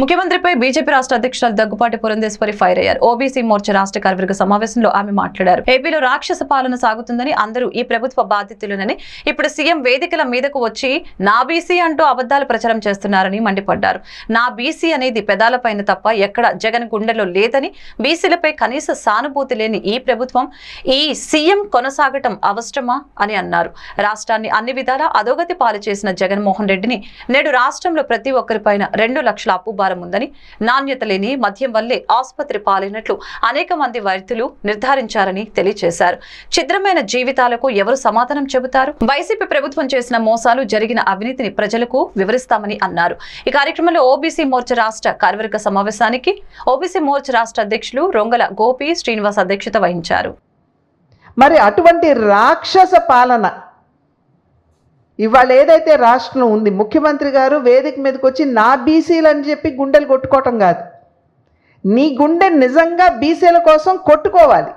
ముఖ్యమంత్రిపై BJP రాష్ట్ర అధ్యక్షురాలు Daggubati Purandeswari fire అయ్యారు. ఓబీసీ మోర్చా రాష్ట్ర కార్యవర్గ సమావేశంలో ఆమె మాట్లాడారు. ఏపీలో రాక్షస పాలన సాగుతుందని అందరూ ఈ ప్రభుత్వ బాధితులనని ఇప్పుడు సీఎం వేదికల మీదకు వచ్చి నా బీసీ అంటూ అబద్ధాలు ప్రచారం చేస్తున్నారని మండిపడ్డారు. నా బీసీ అనేది పెదాలపైన తప్ప ఎక్కడ జగన్ గుండెలో లేదని బీసీలపై కనీస సానుభూతి లేని ఈ ప్రభుత్వం ఈ సీఎం కొనసాగటం అవసరమా అని అన్నారు. రాష్ట్రాన్ని అన్ని విధాలా అధోగతి పాలు చేసిన జగన్మోహన్ రెడ్డిని నేడు రాష్ట్రంలో ప్రతి ఒక్కరిపైన రెండు లక్షల అప్పు భారం ఉందని నాణ్యత లేని మద్యం వల్లే ఆసుపత్రి పాలైనట్లు అనేక మంది వైద్యులు నిర్ధారించారని తెలియజేశారు ఛిద్రమైన జీవితాలకు ఎవరు సమాధానం చెబుతారు? వైసీపీ ప్రభుత్వం చేసిన మోసాలు జరిగిన అవినీతిని ప్రజలకు వివరిస్తామని అన్నారు. ఈ కార్యక్రమంలో ఓబీసీ మోర్చా రాష్ట్ర కార్యవర్గ సమావేశానికి ఓబీసీ మోర్చా రాష్ట్ర అధ్యక్షులు రొంగల గోపి శ్రీనివాస్ అధ్యక్షత వహించారు. మరి అటువంటి రాక్షస పాలన ఇవాళ ఏదైతే రాష్ట్రం ఉంది ముఖ్యమంత్రి గారు వేదిక మీదకి వచ్చి నా బీసీలు అని చెప్పి గుండెలు కొట్టుకోవటం కాదు. నీ గుండె నిజంగా బీసీల కోసం కొట్టుకోవాలి.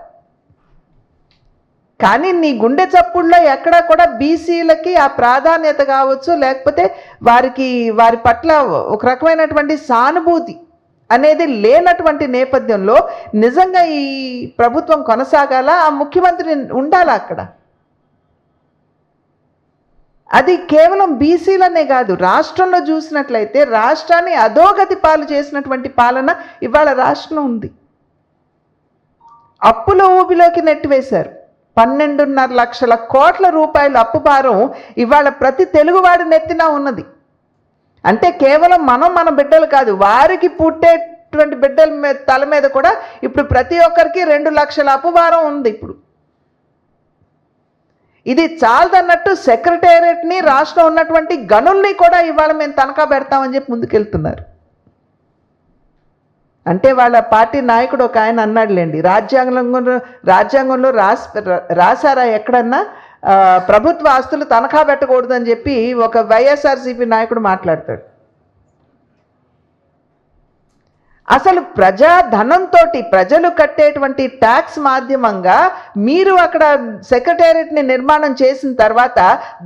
కానీ నీ గుండె చప్పుల్లో ఎక్కడా కూడా బీసీలకి ఆ ప్రాధాన్యత కావచ్చు లేకపోతే వారికి వారి పట్ల ఒక రకమైనటువంటి సానుభూతి అనేది లేనటువంటి నేపథ్యంలో నిజంగా ఈ ప్రభుత్వం కొనసాగాల? ఆ ముఖ్యమంత్రి ఉండాలా అక్కడ? అది కేవలం బీసీలనే కాదు రాష్ట్రంలో చూసినట్లయితే రాష్ట్రాన్ని అధోగతి పాలు చేసినటువంటి పాలన ఇవాళ రాష్ట్రంలో ఉంది. అప్పుల ఊబిలోకి నెట్టివేశారు. పన్నెండున్నర లక్షల కోట్ల రూపాయల అప్పు భారం ఇవాళ ప్రతి తెలుగువాడి నెత్తిన ఉన్నది. అంటే కేవలం మనం మన బిడ్డలు కాదు వారికి పుట్టేటువంటి బిడ్డల మీద తల మీద కూడా ఇప్పుడు ప్రతి ఒక్కరికి రెండు లక్షల అప్పు భారం ఉంది ఇప్పుడు. ఇది చాలదన్నట్టు సెక్రటేరియట్ని రాష్ట్రం ఉన్నటువంటి గనుల్ని కూడా ఇవాళ మేము తనఖా పెడతామని చెప్పి ముందుకెళ్తున్నారు. అంటే వాళ్ళ పార్టీ నాయకుడు ఒక ఆయన అన్నాడులేండి రాజ్యాంగంలో రాజ్యాంగంలో రాసి రాశారా ఎక్కడన్నా? ప్రభుత్వ ఆస్తులు తనఖా పెట్టకూడదని చెప్పి ఒక వైఎస్ఆర్సీపీ నాయకుడు మాట్లాడతాడు. అసలు ప్రజా ధనంతో ప్రజలు కట్టేటువంటి ట్యాక్స్ మాధ్యమంగా మీరు అక్కడ సెక్రటేరియట్ని నిర్మాణం చేసిన తర్వాత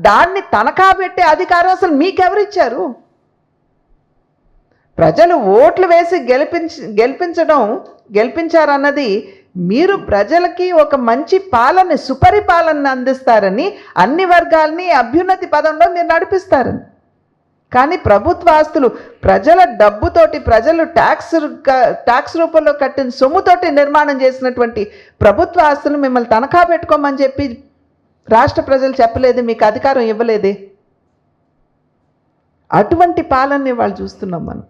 దాన్ని తనఖా పెట్టే అధికారం అసలు మీకెవరిచ్చారు? ప్రజలు ఓట్లు వేసి గెలిపించి గెలిపించడం గెలిపించారన్నది మీరు ప్రజలకి ఒక మంచి పాలన సుపరిపాలన అందిస్తారని అన్ని వర్గాల్ని అభ్యున్నతి పదంలో మీరు నడిపిస్తారని. కానీ ప్రభుత్వ ఆస్తులు ప్రజల డబ్బుతోటి ప్రజలు ట్యాక్స్ ట్యాక్స్ రూపంలో కట్టిన సొమ్ముతోటి నిర్మాణం చేసినటువంటి ప్రభుత్వ ఆస్తులు మిమ్మల్ని తనఖా పెట్టుకోమని చెప్పి రాష్ట్ర ప్రజలు చెప్పలేదు మీకు అధికారం ఇవ్వలేదే? అటువంటి పాలనని వాళ్ళు చూస్తున్నాం మనం.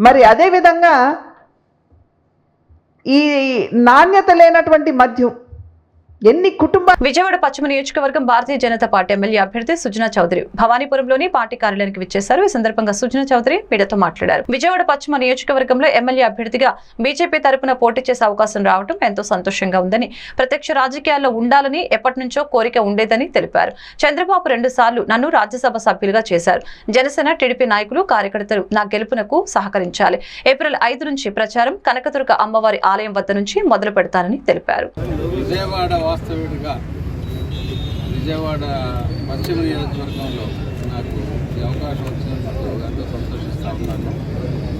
మరి అదేవిధంగా ఈ నాణ్యత లేనటువంటి మద్యం ఎన్ని కుటుంబ విజయవాడ పశ్చిమ నియోజకవర్గం భారతీయ జనతా పార్టీ ఎమ్మెల్యే అభ్యర్థి సుజనా చౌదరి భవానీపురంలోని పార్టీ కార్యాలయానికి విచ్చేశారు. ఈ సందర్భంగా సుజనా చౌదరి మీడియాతో మాట్లాడారు. విజయవాడ పశ్చిమ నియోజకవర్గంలో ఎమ్మెల్యే అభ్యర్థిగా బీజేపీ తరపున పోటీ చేసే అవకాశం రావడం ఎంతో సంతోషంగా ఉందని ప్రత్యక్ష రాజకీయాల్లో ఉండాలని ఎప్పటి నుంచో కోరిక ఉండేదని తెలిపారు. చంద్రబాబు రెండు సార్లు నన్ను రాజ్యసభ సభ్యులుగా చేశారు. జనసేన టీడీపీ నాయకులు కార్యకర్తలు నా గెలుపునకు సహకరించాలి. ఏప్రిల్ ఐదు నుంచి ప్రచారం కనకదుర్గ అమ్మవారి ఆలయం వద్ద నుంచి మొదలు పెడతానని తెలిపారు. వాస్తవ్యుడిగా విజయవాడ పశ్చిమ నియోజకవర్గంలో నాకు ఈ అవకాశం వచ్చినందుకు ఎంతో సంతోషిస్తూ ఉన్నాను.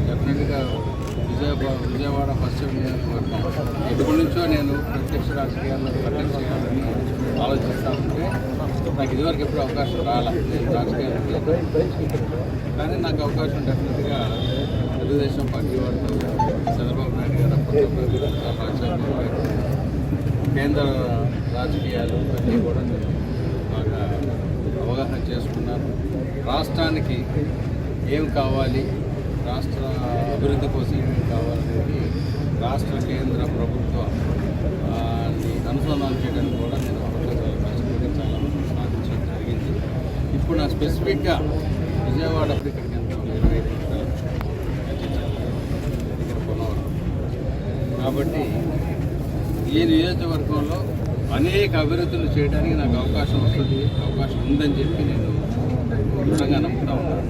డెఫినెట్గా విజయ విజయవాడ పశ్చిమ నియోజకవర్గం ఎప్పటి నుంచో నేను ప్రత్యక్ష రాజకీయాల్లో ప్రకటన చేయాలని ఆలోచిస్తూ ఉంటే నాకు ఇదివరకు ఎప్పుడు అవకాశం రాలేదు నేను రాజకీయాలు కానీ నాకు అవకాశం డెఫినెట్గా తెలుగుదేశం పార్టీ వాళ్ళు చంద్రబాబు నాయుడు గారు అప్పట్లో కేంద్ర రాజకీయాలు అన్నీ కూడా నేను బాగా అవగాహన చేసుకున్నాను రాష్ట్రానికి ఏం కావాలి రాష్ట్ర అభివృద్ధి కోసం ఏమేమి కావాలనేది రాష్ట్ర కేంద్ర ప్రభుత్వ అనుసంధానం చేయడానికి కూడా నేను అవకాశాలు చాలా కష్టపడి చాలా సాధించడం జరిగింది. ఇప్పుడు నా స్పెసిఫిక్గా విజయవాడ ఇక్కడికి కేంద్రం ఇరవై ఐదు కాబట్టి ఈ నియోజకవర్గంలో అనేక అభివృద్ధులు చేయడానికి నాకు అవకాశం వస్తుంది అవకాశం ఉందని చెప్పి నేను దృఢంగా నమ్ముతా ఉన్నాను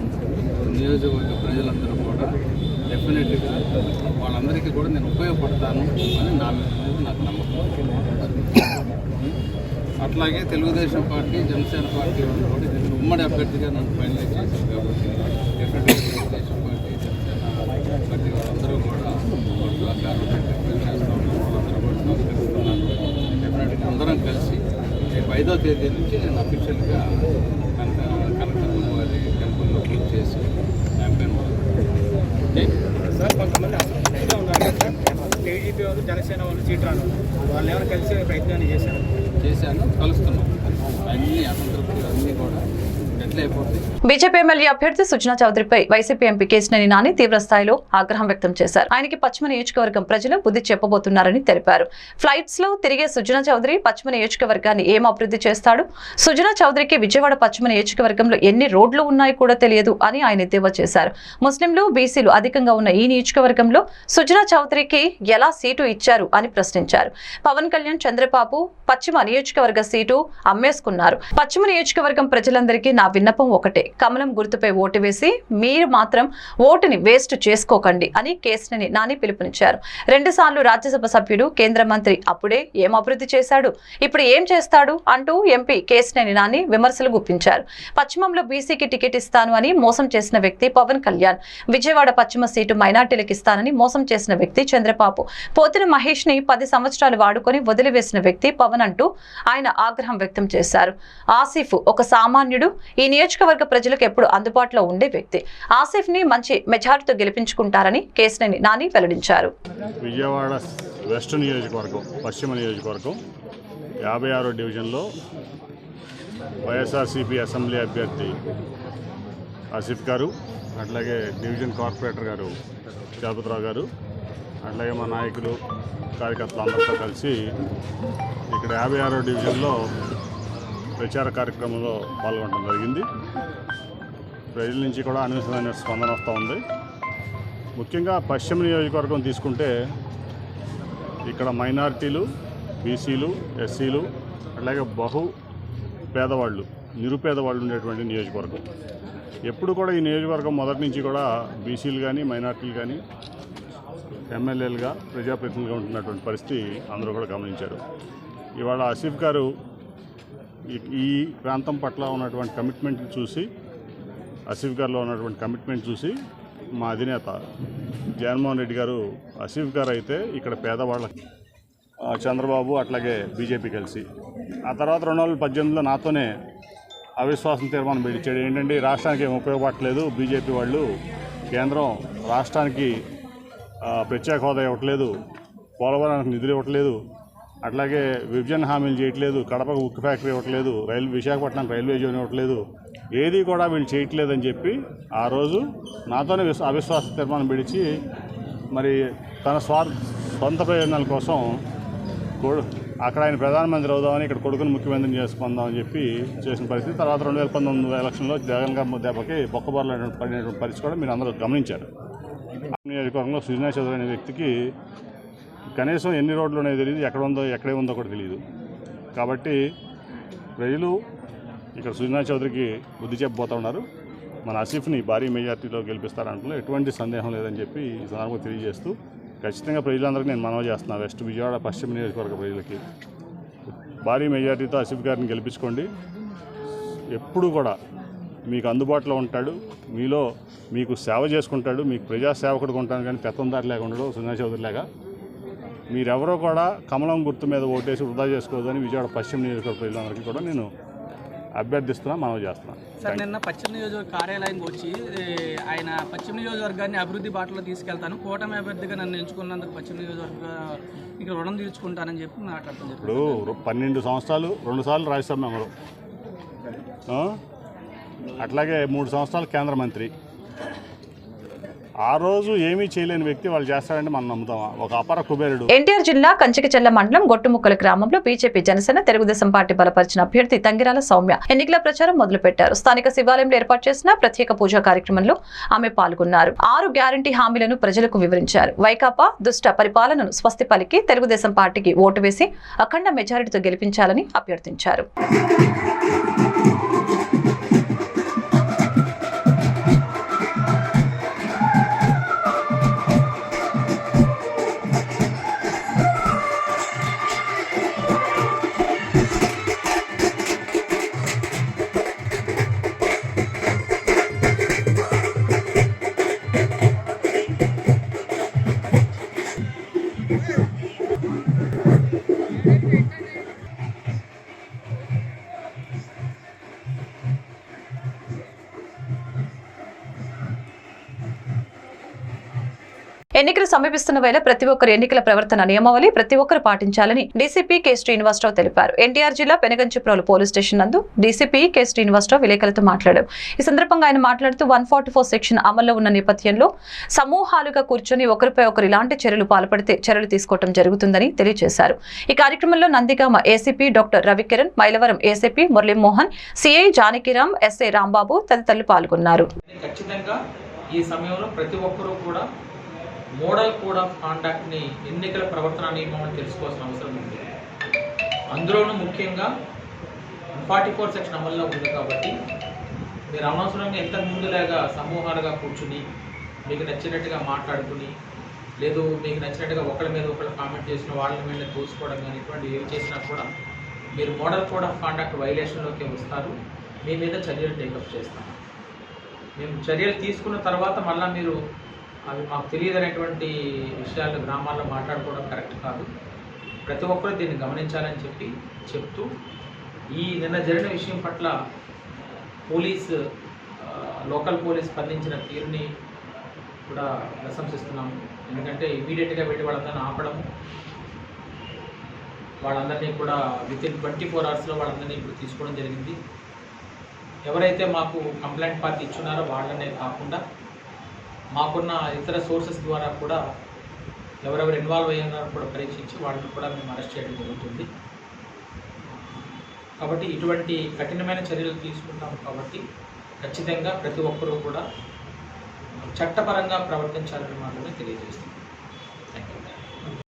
నియోజకవర్గ ప్రజలందరూ కూడా డెఫినెట్గా వాళ్ళందరికీ కూడా నేను ఉపయోగపడతాను అని నా మీద నాకు నమ్మకం. అట్లాగే తెలుగుదేశం పార్టీ జనసేన పార్టీ వాళ్ళు కూడా నేను ఉమ్మడి అభ్యర్థిగా నన్ను ఫైనలైజ్ చేశాను కాబట్టి డెఫినెట్గా తెలుగుదేశం పార్టీ జనసేన పార్టీ వాళ్ళందరూ కూడా సహకారం ఐదో తేదీ నుంచి నేను అఫీషియల్గా కనుక కలెక్టర్ వారి టెంపుల్లో పూజ చేసి క్యాంపెయిన్ సార్ కొంతమంది అసంతృప్తిగా ఉన్నారు సార్. టీడీపీ వాళ్ళు జనసేన వాళ్ళు సీట్ రాను వాళ్ళు ఏమైనా కలిసే ప్రయత్నాన్ని చేశారు. చేశాను కలుస్తున్నాం. అన్ని అసంతృప్తులు అన్నీ కూడా. ఎట్లా అయిపోతాయి. బీజేపీ ఎమ్మెల్యే అభ్యర్థి సుజనా చౌదరిపై వైసీపీ ఎంపీ కేసినేని నాని తీవ్ర స్థాయిలో ఆగ్రహం వ్యక్తం చేశారు. ఆయనకి పశ్చిమ నియోజకవర్గం ప్రజలు బుద్ధి చెప్పబోతున్నారని తెలిపారు. ఫ్లైట్స్లో తిరిగే సుజనా చౌదరి పశ్చిమ నియోజకవర్గాన్ని ఏం అభివృద్ధి చేస్తాడు? సుజనా చౌదరికి విజయవాడ పశ్చిమ నియోజకవర్గంలో ఎన్ని రోడ్లు ఉన్నాయో కూడా తెలియదు అని ఆయన ఎద్దేవా చేశారు. ముస్లింలు బీసీలు అధికంగా ఉన్న ఈ నియోజకవర్గంలో సుజనా చౌదరికి ఎలా సీటు ఇచ్చారు అని ప్రశ్నించారు. పవన్ కళ్యాణ్ చంద్రబాబు పశ్చిమ నియోజకవర్గ సీటు అమ్మేసుకున్నారు. పశ్చిమ నియోజకవర్గం ప్రజలందరికీ నా విన్నపం ఒకటే. కమలం గుర్తుపై ఓటు వేసి మీరు మాత్రం ఓటుని వేస్ట్ చేసుకోకండి అని కేసుని నాని పిలుపునిచ్చారు. రెండుసార్లు రాజ్యసభ సభ్యుడు కేంద్ర మంత్రి అప్పుడే ఏం అభివృద్ధి చేశాడు? ఇప్పుడు ఏం చేస్తాడు? అంటూ ఎంపీ కేసినేని నాని విమర్శలు గుప్పించారు. పశ్చిమంలో బీసీకి టికెట్ ఇస్తాను అని మోసం చేసిన వ్యక్తి పవన్ కళ్యాణ్. విజయవాడ పశ్చిమ సీటు మైనార్టీలకు ఇస్తానని మోసం చేసిన వ్యక్తి చంద్రబాబు. పోతిన మహేష్ని పది సంవత్సరాలు వాడుకొని వదిలివేసిన వ్యక్తి పవన్ అంటూ ఆయన ఆగ్రహం వ్యక్తం చేశారు. ఆసిఫ్ ఒక సామాన్యుడు. ఈ నియోజకవర్గ ప్రజలకు ఎప్పుడు అందుబాటులో ఉండే వ్యక్తి. ఆసిఫ్ని మంచి మెజారిటీతో గెలిపించుకుంటారని కేసినేని నాని వెల్లడించారు. విజయవాడ వెస్ట్ నియోజకవర్గం పశ్చిమ నియోజకవర్గం యాభై ఆరో డివిజన్లో వైఎస్ఆర్సీపీ అసెంబ్లీ అభ్యర్థి ఆసిఫ్ గారు అట్లాగే డివిజన్ కార్పొరేటర్ గారు జాపతిరావు గారు అట్లాగే మా నాయకులు కార్యకర్తలు అందరితో కలిసి ఇక్కడ యాభై ఆరో డివిజన్లో ప్రచార కార్యక్రమంలో పాల్గొనడం జరిగింది. ప్రజల నుంచి కూడా అనూహ్యమైన స్పందన వస్తూ ఉంది. ముఖ్యంగా పశ్చిమ నియోజకవర్గం తీసుకుంటే ఇక్కడ మైనారిటీలు బీసీలు ఎస్సీలు అలాగే బహు పేదవాళ్ళు నిరుపేదవాళ్ళు ఉండేటువంటి నియోజకవర్గం. ఎప్పుడు కూడా ఈ నియోజకవర్గం మొదటి నుంచి కూడా బీసీలు కానీ మైనారిటీలు కానీ ఎమ్మెల్యేలుగా ప్రజాప్రతినిధులుగా ఉంటున్నటువంటి పరిస్థితి అందరూ కూడా గమనించారు. ఇవాళ ఆసిఫ్ గారు ఈ- ప్రాంతం పట్ల ఉన్నటువంటి కమిట్మెంట్ చూసి అసీఫ్ గారిలో ఉన్నటువంటి కమిట్మెంట్ చూసి మా అధినేత జగన్మోహన్ రెడ్డి గారు ఆసిఫ్ గారు అయితే ఇక్కడ పేదవాళ్ళకి చంద్రబాబు అట్లాగే బీజేపీ కలిసి. ఆ తర్వాత రెండు వేల పద్దెనిమిదిలో నాతోనే అవిశ్వాసం తీర్మానం పెట్టించాడు. ఏంటంటే రాష్ట్రానికి ఏం ఉపయోగపడట్లేదు బీజేపీ వాళ్ళు కేంద్రం రాష్ట్రానికి ప్రత్యేక హోదా ఇవ్వట్లేదు పోలవరానికి నిధులు ఇవ్వట్లేదు అట్లాగే విభజన హామీలు చేయట్లేదు కడపకు ఉక్కు ఫ్యాక్టరీ ఇవ్వట్లేదు రైలు విశాఖపట్నం రైల్వే జోన్ ఇవ్వట్లేదు. ఏది కూడా వీళ్ళు చేయట్లేదని చెప్పి ఆ రోజు నాతోనే విశ్వ అవిశ్వాస తీర్మానం పిలిచి మరి తన స్వార్థ సొంత ప్రయోజనాల కోసం కొడు అక్కడ ఆయన ప్రధానమంత్రి అవుదామని ఇక్కడ కొడుకుని ముఖ్యమంత్రిని చేసుకుందామని చెప్పి చేసిన పరిస్థితి. తర్వాత రెండు వేల పంతొమ్మిది ఎలక్షన్లో జగన్ గారి దెబ్బకి బొక్కబొరలు పడినటువంటి పరిస్థితి కూడా మీరు అందరూ గమనించారు. నియోజకవర్గంలో సుజనా చౌదరి అనే వ్యక్తికి కనీసం ఎన్ని రోడ్లు ఉన్నాయో తెలియదు ఎక్కడ ఉందో ఎక్కడే ఉందో కూడా తెలియదు కాబట్టి ప్రజలు ఇక్కడ సుజనా చౌదరికి బుద్ధి చెప్పబోతా ఉన్నారు. మన ఆసిఫ్ని భారీ మెజార్టీలో గెలిపిస్తారంటే ఎటువంటి సందేహం లేదని చెప్పి ఈ సందర్భంగా తెలియజేస్తూ ఖచ్చితంగా ప్రజలందరికీ నేను మనవి చేస్తున్నాను వెస్ట్ విజయవాడ పశ్చిమ నియోజకవర్గ ప్రజలకి భారీ మెజార్టీతో ఆసిఫ్ గారిని గెలిపించుకోండి. ఎప్పుడు కూడా మీకు అందుబాటులో ఉంటాడు. మీలో మీకు సేవ చేసుకుంటాడు. మీకు ప్రజాసేవకుడిగా ఉంటాను కానీ పెత్తందారి లేకుండా ఉండడు. సుజనా చౌదరి లాగా మీరెవరో కూడా కమలం గుర్తు మీద ఓటేసి వృధా చేసుకోవద్దని విజయవాడ పశ్చిమ నియోజకవర్గ ప్రజలందరికీ కూడా నేను అభ్యర్థిస్తున్నా మనవి చేస్తున్నాను సార్ నిన్న పశ్చిమ నియోజకవర్గ కార్యాలయంకి వచ్చి ఆయన పశ్చిమ నియోజకవర్గాన్ని అభివృద్ధి బాటలో తీసుకెళ్తాను కూటమి అభ్యర్థిగా నన్ను ఎంచుకున్నందుకు పశ్చిమ నియోజకవర్గ ఇక రుణం తీర్చుకుంటానని చెప్పి మాట్లాడుతుంది ఇప్పుడు పన్నెండు సంవత్సరాలు రెండుసార్లు రాజ్యసభ మెంబరు? అట్లాగే మూడు సంవత్సరాలు కేంద్ర మంత్రి. ఆ రోజు ఏమీ చేయలేని వ్యక్తి వాళ్ళు చేస్తారంటే మనం నమ్ముతామా ఒక అపర కుబేరుడు. ఎన్టీఆర్ జిల్లా కంచికచెల్ల మండలం గొట్టుముక్కల గ్రామంలో బీజేపీ జనసేన తెలుగుదేశం పార్టీ బలపరిచిన అభ్యర్థి తంగిరాల సౌమ్య ఎన్నికల ప్రచారం మొదలుపెట్టారు. స్థానిక శివాలయంలో ఏర్పాటు చేసిన ప్రత్యేక పూజా కార్యక్రమంలో ఆమె పాల్గొన్నారు. ఆరు గ్యారంటీ హామీలను ప్రజలకు వివరించారు. వైకాపా దుష్ట పరిపాలనను స్వస్తి పలికి తెలుగుదేశం పార్టీకి ఓటు వేసి అఖండ మెజారిటీతో గెలిపించాలని అభ్యర్థించారు. ఎన్నికలు సమీపిస్తున్న వేళ ప్రతి ఒక్కరు ఎన్నికల ప్రవర్తన నియమావళి ప్రతి ఒక్కరు పాటించాలని డీసీపీ కె శ్రీనివాసరావు తెలిపారు. ఎన్టీఆర్ జిల్లా పెనగంచిప్రోలు పోలీస్ స్టేషన్ నందు డీసీపీ కె శ్రీనివాసరావు విలేకరులతో మాట్లాడారు. ఈ సందర్భంగా ఆయన మాట్లాడుతూ వన్ సెక్షన్ అమల్లో ఉన్న నేపథ్యంలో సమూహాలుగా కూర్చొని ఒకరిపై ఒకరు ఇలాంటి చర్యలు పాల్పడితే చర్యలు తీసుకోవడం జరుగుతుందని తెలియజేశారు. ఈ కార్యక్రమంలో Nandigama ACP doctor Ravikiran Mylavaram ACP Muralimohan CI Janakiram SA Rambabu తదితరులు పాల్గొన్నారు. ఖచ్చితంగా ఈ సమయంలో ప్రతి ఒక్కరూ కూడా మోడల్ కోడ్ ఆఫ్ కాండక్ట్ని ఎన్నికల ప్రవర్తన నియమం తెలుసుకోవాల్సిన అవసరం ఉంది. అందులోనూ ముఖ్యంగా ఫార్టీ ఫోర్ సెక్షన్ అమల్లో ఉంది కాబట్టి మీరు అనవసరంగా ఇంతకు ముందులాగా సమూహాలుగా కూర్చుని మీకు నచ్చినట్టుగా మాట్లాడుకుని లేదు మీకు నచ్చినట్టుగా ఒకరి మీద ఒకరు కామెంట్ చేసిన వాళ్ళ మీద తోసుకోవడం కానీ ఇటువంటి ఏవి చేసినా కూడా మీరు మోడల్ కోడ్ ఆఫ్ కాండక్ట్ వైలేషన్లోకి వస్తారు. మీ మీద చర్యలు టేకప్ చేస్తాం. మేము చర్యలు తీసుకున్న తర్వాత మళ్ళీ మీరు అవి మాకు తెలియదనేటువంటి విషయాలు గ్రామాల్లో మాట్లాడుకోవడం కరెక్ట్ కాదు. ప్రతి ఒక్కరు దీన్ని గమనించాలని చెప్పి చెప్తూ ఈ నిన్న జరిగిన విషయం పట్ల పోలీస్ లోకల్ పోలీస్ స్పందించిన తీరుని కూడా ప్రశంసిస్తున్నాము ఎందుకంటే ఇమీడియట్గా వెళ్ళి వాళ్ళందరినీ ఆపడం వాళ్ళందరినీ కూడా విత్ ఇన్ ట్వంటీ ఫోర్ అవర్స్లో వాళ్ళందరినీ ఇప్పుడు తీసుకోవడం జరిగింది. ఎవరైతే మాకు కంప్లైంట్ పార్టీ ఇచ్చున్నారో వాళ్ళనే కాకుండా మాకున్న ఇతర సోర్సెస్ ద్వారా కూడా ఎవరెవరు ఇన్వాల్వ్ అయ్యారో కూడా పరీక్షించి వాళ్ళని కూడా మేము అరెస్ట్ చేయడం జరుగుతుంది. కాబట్టి ఇటువంటి కఠినమైన చర్యలు తీసుకుంటాం కాబట్టి ఖచ్చితంగా ప్రతి ఒక్కరూ కూడా చట్టపరంగా ప్రవర్తించాలని మాత్రమే తెలియజేస్తుంది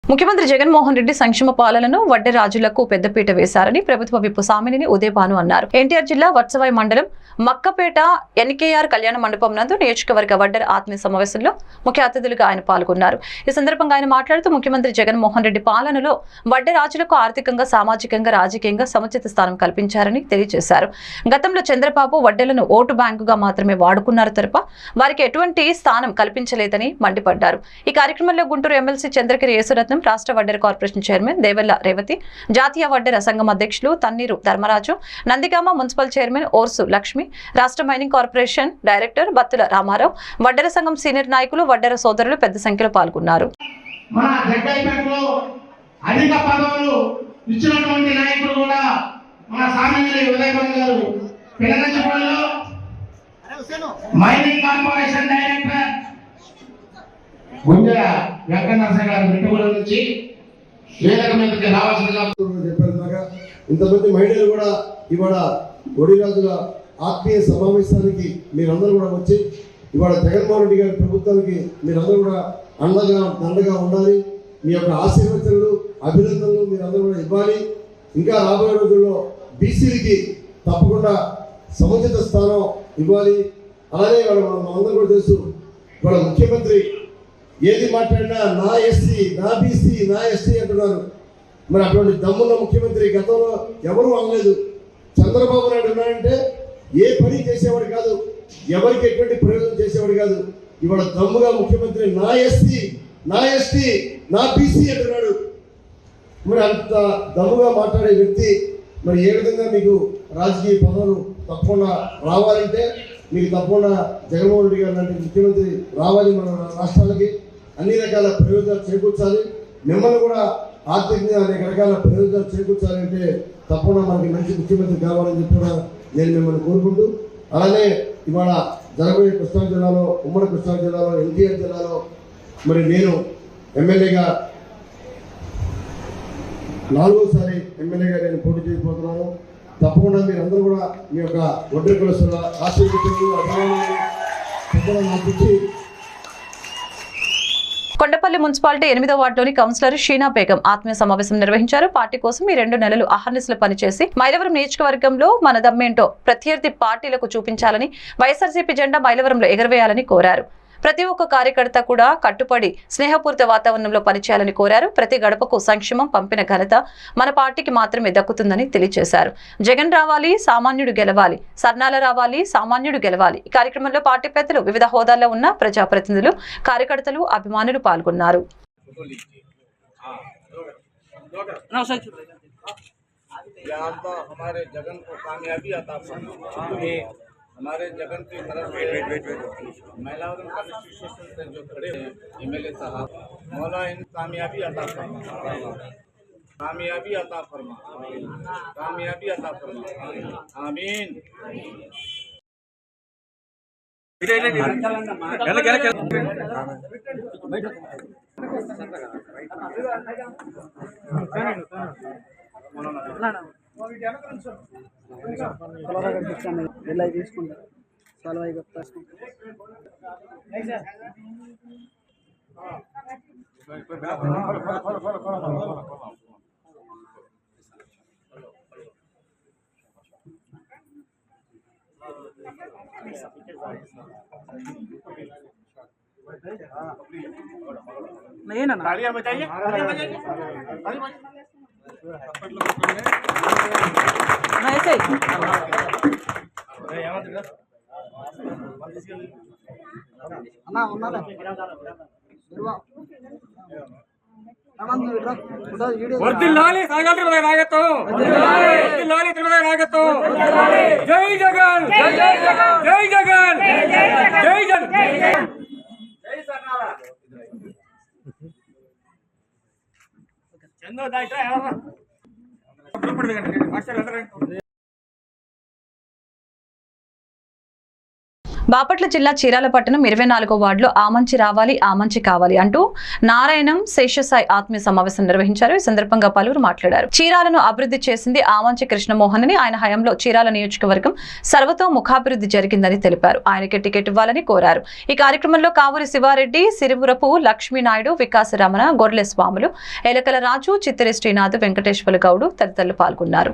ముఖ్యమంత్రి జగన్మోహన్ రెడ్డి సంక్షేమ పాలనను వడ్డె రాజులకు పెద్దపీట వేశారని ప్రభుత్వ విప్పు సామినిని ఉదయభాను అన్నారు. ఎన్టీఆర్ జిల్లా వత్సవాయి మండలం మక్కపేట ఎన్కేఆర్ కళ్యాణ మండపం నందు నియోజకవర్గ వడ్డెర ఆత్మీయ సమావేశంలో ముఖ్య అతిథులుగా ఆయన పాల్గొన్నారు. ఈ సందర్భంగా ఆయన మాట్లాడుతూ ముఖ్యమంత్రి జగన్మోహన్ రెడ్డి పాలనలో వడ్డె రాజులకు ఆర్థికంగా సామాజికంగా రాజకీయంగా సముచిత స్థానం కల్పించారని తెలియజేశారు. గతంలో చంద్రబాబు వడ్డెలను ఓటు బ్యాంకుగా మాత్రమే వాడుకున్నారు తప్ప వారికి ఎటువంటి స్థానం కల్పించలేదని మండిపడ్డారు. ఈ కార్యక్రమంలో గుంటూరు ఎమ్మెల్సీ చంద్రగిరి యేసురత్నం రాష్ట్ర వడ్డెర కార్పొరేషన్ చైర్మన్ దేవెల్ల రేవతి జాతీయ వడ్డెర సంఘం అధ్యక్షులు తన్నీరు ధర్మరాజు నందిగామ మున్సిపల్ చైర్మన్ ఓర్సు లక్ష్మి రాష్ట్ర mining corporation director Battula Ramarao Vaddera సంఘం సీనియర్ నాయకులు వడ్డెర సోదరులు పెద్ద సంఖ్యలో పాల్గొన్నారు. మన జగ్గైపేటలో అధిక పదవులు ఇచ్చినటువంటి నాయకుడు కూడా మన సామాన్యులు ఉదయభాన్ గారు. పిల్లనంచపల్లిలో mining corporation director Gunja Venkatanarasa గారి మిట్టుగూడ నుంచి ఏ రకమైన రావాల్సిందిగా చెప్పారు ఇంతమంది మహిళలు కూడా ఇవాళ ఒడిరాజుల ఆత్మీయ సమావేశానికి మీరందరూ కూడా వచ్చి ఇవాళ జగన్మోహన్ రెడ్డి గారి ప్రభుత్వానికి మీరందరూ కూడా అండగా దండగా ఉండాలి. మీ యొక్క ఆశీర్వచనలు అభినందనలు మీరందరూ కూడా ఇవ్వాలి. ఇంకా రాబోయే రోజుల్లో బీసీలకి తప్పకుండా సముచిత స్థానం ఇవ్వాలి. అలానే ఇవాళ మనం అందరూ కూడా తెలుసు ఇవాళ ముఖ్యమంత్రి ఏది మాట్లాడినా నా ఎస్సీ నా బీసీ నా ఎస్టీ అంటున్నారు. మరి అటువంటి దమ్మున్న ముఖ్యమంత్రి గతంలో ఎవరూ అనలేదు. చంద్రబాబు నాయుడు ఉన్నాడంటే ఏ పని చేసేవాడు కాదు ఎవరికి ఎటువంటి ప్రయోజనం చేసేవాడు కాదు. ఇవాళ దమ్ముగా ముఖ్యమంత్రి నా ఎస్సీ నా ఎస్టీ నా బీసీ అంటున్నాడు. మరి అంత దమ్ముగా మాట్లాడే వ్యక్తి మరి ఏ విధంగా మీకు రాజకీయ పదవులు తప్పకుండా రావాలంటే మీకు తప్పకుండా జగన్మోహన్ రెడ్డి గారు లాంటి ముఖ్యమంత్రి రావాలి మన రాష్ట్రాలకి. అన్ని రకాల ప్రయోజనాలు చేకూర్చాలి. మిమ్మల్ని కూడా ఆర్థికంగా అనేక రకాల ప్రయోజనాలు చేకూర్చాలంటే తప్పకుండా మనకి మంచి ముఖ్యమంత్రి కావాలని చెప్పి కూడా నేను మిమ్మల్ని కోరుకుంటూ అలానే ఇవాళ జరగబోయే కృష్ణా జిల్లాలో ఉమ్మడి కృష్ణా జిల్లాలో ఎన్టీఆర్ జిల్లాలో మరి నేను ఎమ్మెల్యేగా నాలుగోసారి ఎమ్మెల్యేగా నేను పోటీ చేయబోతున్నాను. తప్పకుండా మీరందరూ కూడా మీ యొక్క ఒడ్డు కులస్తుల ఆశీర్వదించు తప్పకుండా నాకు ఇచ్చి కొండపల్లి మున్సిపాలిటీ ఎనిమిదో వార్డులోని కౌన్సిలర్ షీనా బేగం ఆత్మీయ సమావేశం నిర్వహించారు. పార్టీ కోసం ఈ రెండు నెలలు అహర్నిశలు పనిచేసి మైలవరం నియోజకవర్గంలో మన దమ్మేంటో ప్రత్యర్థి పార్టీలకు చూపించాలని వైఎస్ఆర్సీపీ జెండా మైలవరంలో ఎగరవేయాలని కోరారు. ప్రతి ఒక్క కార్యకర్త కూడా కట్టుబడి స్నేహపూరిత వాతావరణంలో పనిచేయాలని కోరారు ప్రతి గడపకు సంక్షేమం పంపిన ఘనత మన పార్టీకి మాత్రమే దక్కుతుందని తెలియజేశారు జగన్ రావాలి సామాన్యుడు గెలవాలి సర్నాల రావాలి సామాన్యుడు గెలవాలి ఈ కార్యక్రమంలో పార్టీ పెద్దలు వివిధ హోదాల్లో ఉన్న ప్రజాప్రతినిధులు కార్యకర్తలు అభిమానులు పాల్గొన్నారు यहाँ तो हमारे जगन को कामयाबी अता फरमाए हमारे जगन की तरफ़ से महिलाओं कॉन्स्टिट्यूशन से जो खड़े हैं एमएलए साहब मौला इन कामयाबी अता फरमा। कामयाबी अता फरमा। कामयाबी अता फरमा। आमीन। కలర్ కనిపిస్తాను ఎల్ఐ తీసుకుంటా సాల్వ్ అయి కొత్త తీసుకుంటా వర్దిల్లాలి సాగర్ నాయకత్వం వర్దిల్లాలి తిరుమల నాయకత్వం జై జగన్ జై జగన్ జై జగన్ జై జగన్ డాక్టర్ దాయిట్రా బాపట్ల జిల్లా చీరాల పట్టణం ఇరవై నాలుగో వార్డులో ఆమంచి రావాలి ఆమంచి కావాలి అంటూ నారాయణం శేషసాయి ఆత్మీయ సమావేశం నిర్వహించారు. ఈ సందర్భంగా పలువురు మాట్లాడారు. చీరాలను అభివృద్ధి చేసింది ఆమంచి కృష్ణమోహన్ అని ఆయన హయాంలో చీరాల నియోజకవర్గం సర్వతో ముఖాభివృద్ధి జరిగిందని తెలిపారు. ఆయనకి టికెట్ ఇవ్వాలని కోరారు. ఈ కార్యక్రమంలో కావూరి శివారెడ్డి సిరిపురపు లక్ష్మీనాయుడు వికాసరమణ గొర్రెల స్వాములు ఎలకల రాజు చిత్తిరి శ్రీనాథ్ వెంకటేశ్వర గౌడు తదితరులు పాల్గొన్నారు.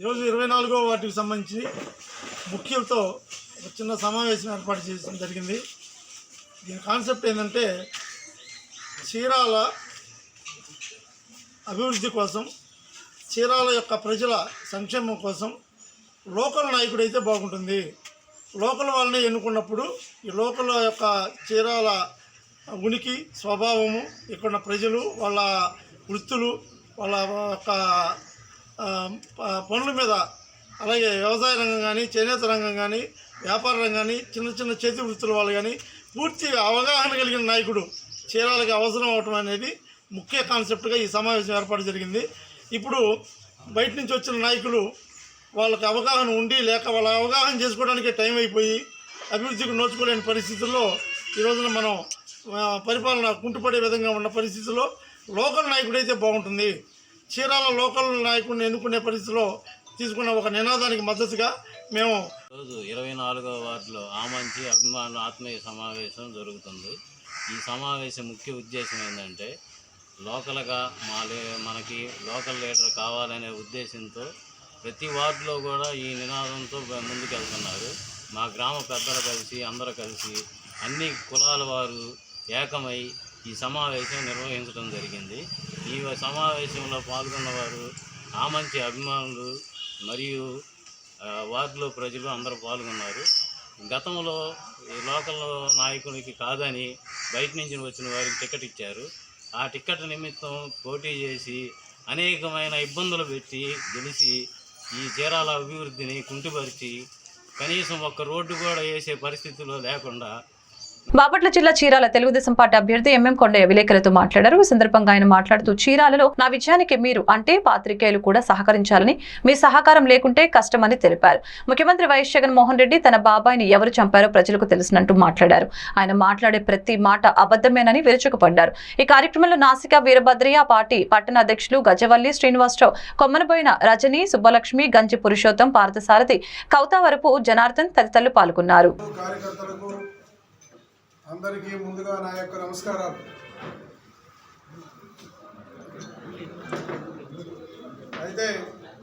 ఈరోజు ఇరవై నాలుగో వాటికి సంబంధించి ముఖ్యులతో ఒక చిన్న సమావేశం ఏర్పాటు చేయడం జరిగింది. దీని కాన్సెప్ట్ ఏంటంటే చీరాల అభివృద్ధి కోసం చీరాల యొక్క ప్రజల సంక్షేమం కోసం లోకల్ నాయకుడైతే బాగుంటుంది. లోకల్ వాళ్ళని ఎన్నుకున్నప్పుడు ఈ లోకల్ యొక్క చీరాల ఉనికి స్వభావము ఇక్కడ ప్రజలు వాళ్ళ వృత్తులు వాళ్ళ యొక్క పనుల మీద అలాగే వ్యవసాయ రంగం కానీ చేనేత రంగం కానీ వ్యాపార రంగం కానీ చిన్న చిన్న చేతి వృత్తుల వాళ్ళు కానీ పూర్తి అవగాహన కలిగిన నాయకుడు చీరాలకి అవసరం అవటం అనేది ముఖ్య కాన్సెప్ట్గా ఈ సమావేశం ఏర్పాటు జరిగింది. ఇప్పుడు బయట నుంచి వచ్చిన నాయకులు వాళ్ళకి అవగాహన ఉండి లేక వాళ్ళ అవగాహన చేసుకోవడానికి టైం అయిపోయి అభివృద్ధికి నోచుకోలేని పరిస్థితుల్లో ఈ రోజున మనం పరిపాలన కుంటుపడే విధంగా ఉన్న పరిస్థితుల్లో లోకల్ నాయకుడైతే బాగుంటుంది. చీరాల లోకల్ నాయకుడిని ఎన్నుకునే పరిస్థితిలో తీసుకున్న ఒక నినాదానికి మద్దతుగా మేము రోజు ఇరవై నాలుగవ వార్డులో ఆమంచి అభిమానుల ఆత్మీయ సమావేశం జరుగుతుంది. ఈ సమావేశం ముఖ్య ఉద్దేశం ఏంటంటే లోకల్గా మా మనకి లోకల్ లీడర్ కావాలనే ఉద్దేశంతో ప్రతి వార్డులో కూడా ఈ నినాదంతో ముందుకెళ్తున్నారు. మా గ్రామ పెద్దలు కలిసి అందరూ కలిసి అన్ని కులాల వారు ఏకమై ఈ సమావేశం నిర్వహించడం జరిగింది. ఈ సమావేశంలో పాల్గొన్నవారు మంచి అభిమానులు మరియు వార్డులో ప్రజలు అందరూ పాల్గొన్నారు. గతంలో లోకల్ నాయకునికి కాదని బయట నుంచి వచ్చిన వారికి టికెట్ ఇచ్చారు. ఆ టికెట్ నిమిత్తం పోటీ చేసి అనేకమైన ఇబ్బందులు పెట్టి గెలిచి ఈ చీరాల అభివృద్ధిని కుంటుపరిచి కనీసం ఒక్క రోడ్డు కూడా వేసే పరిస్థితిలో లేకుండా బాపట్ల జిల్లా చీరాల తెలుగుదేశం పార్టీ అభ్యర్థి ఎంఎం కొండయ్య విలేకరులతో మాట్లాడారు. ఈ సందర్భంగా ఆయన మాట్లాడుతూ చీరాలలో నా విజయానికి మీరు అంటే పాత్రికేయులు కూడా సహకరించాలని మీ సహకారం లేకుంటే కష్టమని తెలిపారు. ముఖ్యమంత్రి వైఎస్ జగన్మోహన్ రెడ్డి తన బాబాయిని ఎవరు చంపారో ప్రజలకు తెలిసినట్టు మాట్లాడారు. ఆయన మాట్లాడే ప్రతి మాట అబద్ధమేనని విరుచుకుపడ్డారు. ఈ కార్యక్రమంలో నాసికా వీరభద్రయ్య పార్టీ పట్టణ అధ్యక్షులు గజవల్లి శ్రీనివాసరావు కొమ్మనబోయిన రజని సుబ్బలక్ష్మి గంజి పురుషోత్తం పార్థసారథి కౌతావరపు జనార్దన్ తదితరులు పాల్గొన్నారు. అందరికీ ముందుగా నా యొక్క నమస్కారాలు. అయితే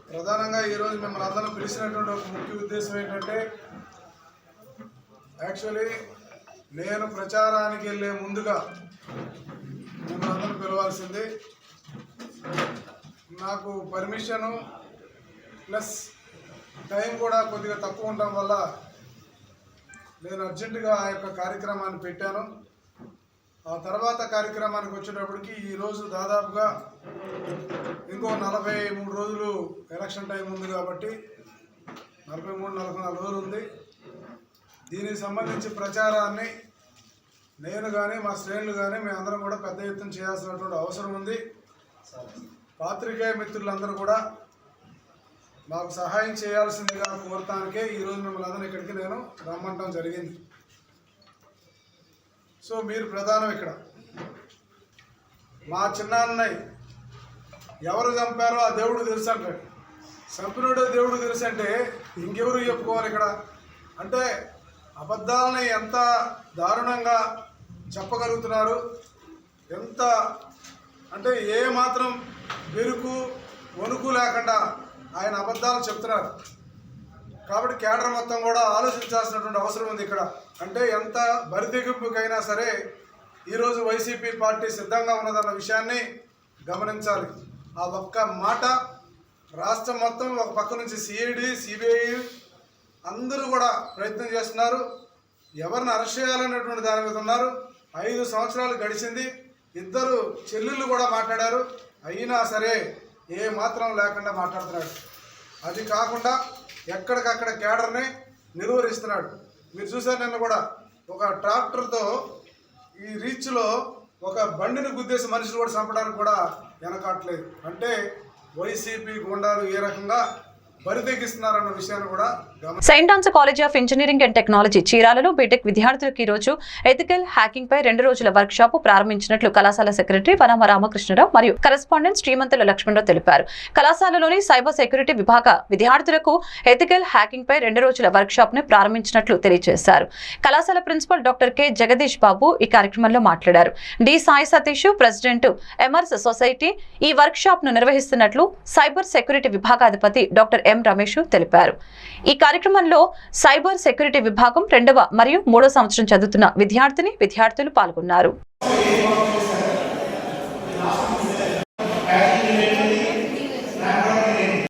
ప్రధానంగా ఈరోజు మిమ్మల్ని అందరం పిలిచినటువంటి ఒక ముఖ్య ఉద్దేశం ఏంటంటే యాక్చువల్లీ నేను ప్రచారానికి వెళ్ళే ముందుగా మిమ్మల్ని అందరం పిలవాల్సింది నాకు పర్మిషను ప్లస్ టైం కూడా కొద్దిగా తక్కువ ఉండటం వల్ల నేను అర్జెంటుగా ఆ యొక్క కార్యక్రమాన్ని పెట్టాను. ఆ తర్వాత కార్యక్రమానికి వచ్చేటప్పటికి ఈరోజు దాదాపుగా ఇంకో నలభై మూడు రోజులు ఎలక్షన్ టైం ఉంది కాబట్టి నలభై మూడు నలభై నాలుగు రోజులు ఉంది. దీనికి సంబంధించి ప్రచారాన్ని నేను కానీ మా శ్రేణులు కానీ మేమందరం కూడా పెద్ద ఎత్తున చేయాల్సినటువంటి అవసరం ఉంది. పాత్రికేయ మిత్రులందరూ కూడా మాకు సహాయం చేయాల్సిందిగా కోరటానికే ఈరోజు మిమ్మల్ని అందరం ఇక్కడికి నేను రమ్మంటం జరిగింది. సో మీరు ప్రధానం ఇక్కడ. మా చిన్నాన్నయ్య ఎవరు చంపారో ఆ దేవుడు తెలుసు అంటాడు. చంపినోడు దేవుడు తెలుసు అంటే ఇంకెవరు చెప్పుకోవాలి ఇక్కడ? అంటే అబద్ధాలని ఎంత దారుణంగా చెప్పగలుగుతున్నారు? ఎంత అంటే ఏ మాత్రం బెరుకు వణుకు లేకుండా ఆయన అబద్ధాలు చెప్తున్నారు. కాబట్టి కేడర్ మొత్తం కూడా ఆలోచించాల్సినటువంటి అవసరం ఉంది ఇక్కడ. అంటే ఎంత బరితెగింపుకైనా సరే ఈరోజు వైసీపీ పార్టీ సిద్ధంగా ఉన్నదన్న విషయాన్ని గమనించాలి. ఆ ఒక్క మాట రాష్ట్రం మొత్తం ఒక పక్క నుంచి సిఐడి సిబిఐ అందరూ కూడా ప్రయత్నం చేస్తున్నారు. ఎవరిని అరెస్ట్ చేయాలనేటువంటి దాని మీద ఉన్నారు. ఐదు సంవత్సరాలు గడిచింది. ఇద్దరు చెల్లెళ్ళు కూడా మాట్లాడారు. అయినా సరే ఏ మాత్రం లేకుండా మాట్లాడుతున్నాడు. అది కాకుండా ఎక్కడికక్కడ కేడర్ని నిర్వహిస్తున్నాడు మీరు చూసారు నిన్న కూడా ఒక ట్రాక్టర్తో ఈ రీచ్లో ఒక బండిని గుద్దేసి మనుషులు కూడా చంపడానికి కూడా వెనకాట్లేదు అంటే వైసీపీ గుండాలు ఏ రకంగా బరితెగిస్తున్నారన్న విషయాన్ని కూడా Saint Ann's college of engineering and technology చీరాలలో BTech విద్యార్థులకు ఈ రోజు ఎథికల్ హ్యాకింగ్ పై రెండు రోజుల వర్క్ షాప్ ప్రారంభించినట్లు కళాశాల సెక్రటరీ వనమ రామకృష్ణరావు మరియు కరెస్పాండెంట్ శ్రీమంతుల లక్ష్మణరావు తెలిపారు. కళాశాలలోని సైబర్ సెక్యూరిటీ విభాగ విద్యార్థులకు ఎథికల్ హ్యాకింగ్ పై రెండు రోజుల వర్క్ షాప్ను ప్రారంభించినట్లు తెలియజేశారు. కళాశాల principal doctor K. Jagadish Babu ఈ కార్యక్రమంలో మాట్లాడారు. డి. సాయి సతీష్ ప్రెసిడెంట్ ఎమర్స్ సొసైటీ ఈ వర్క్ షాప్ను నిర్వహిస్తున్నట్లు సైబర్ సెక్యూరిటీ విభాగాధిపతి డాక్టర్ ఎం. రమేష్ తెలిపారు. ఈ కార్యక్రమంలో సైబర్ సెక్యూరిటీ విభాగం రెండవ మరియు మూడో సంవత్సరం చదువుతున్న విద్యార్థిని విద్యార్థులు పాల్గొన్నారు.